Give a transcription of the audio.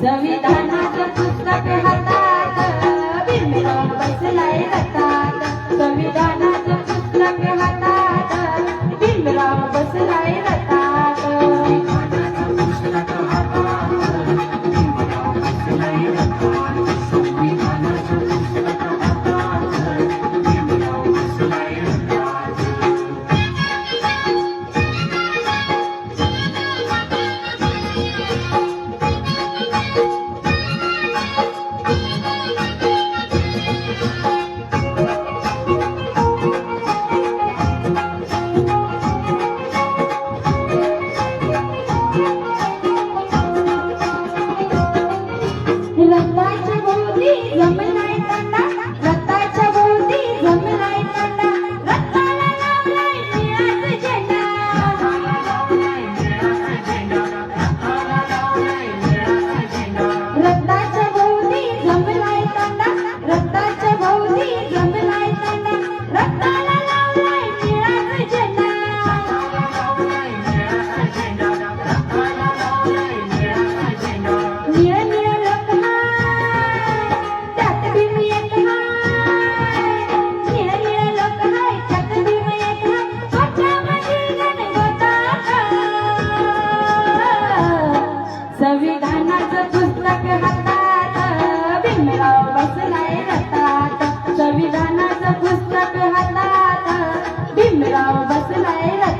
संविधानाचं पुस्तक हातात बिंबा बसलाय रतात संविधानाचं पुस्तक हातात बिंबा बसलाय रतात संविधानाचं पुस्तक हातात बिंबा बसलाय रतात ยัง संविधानाचं पुस्तक हातात भीमराव बसलाय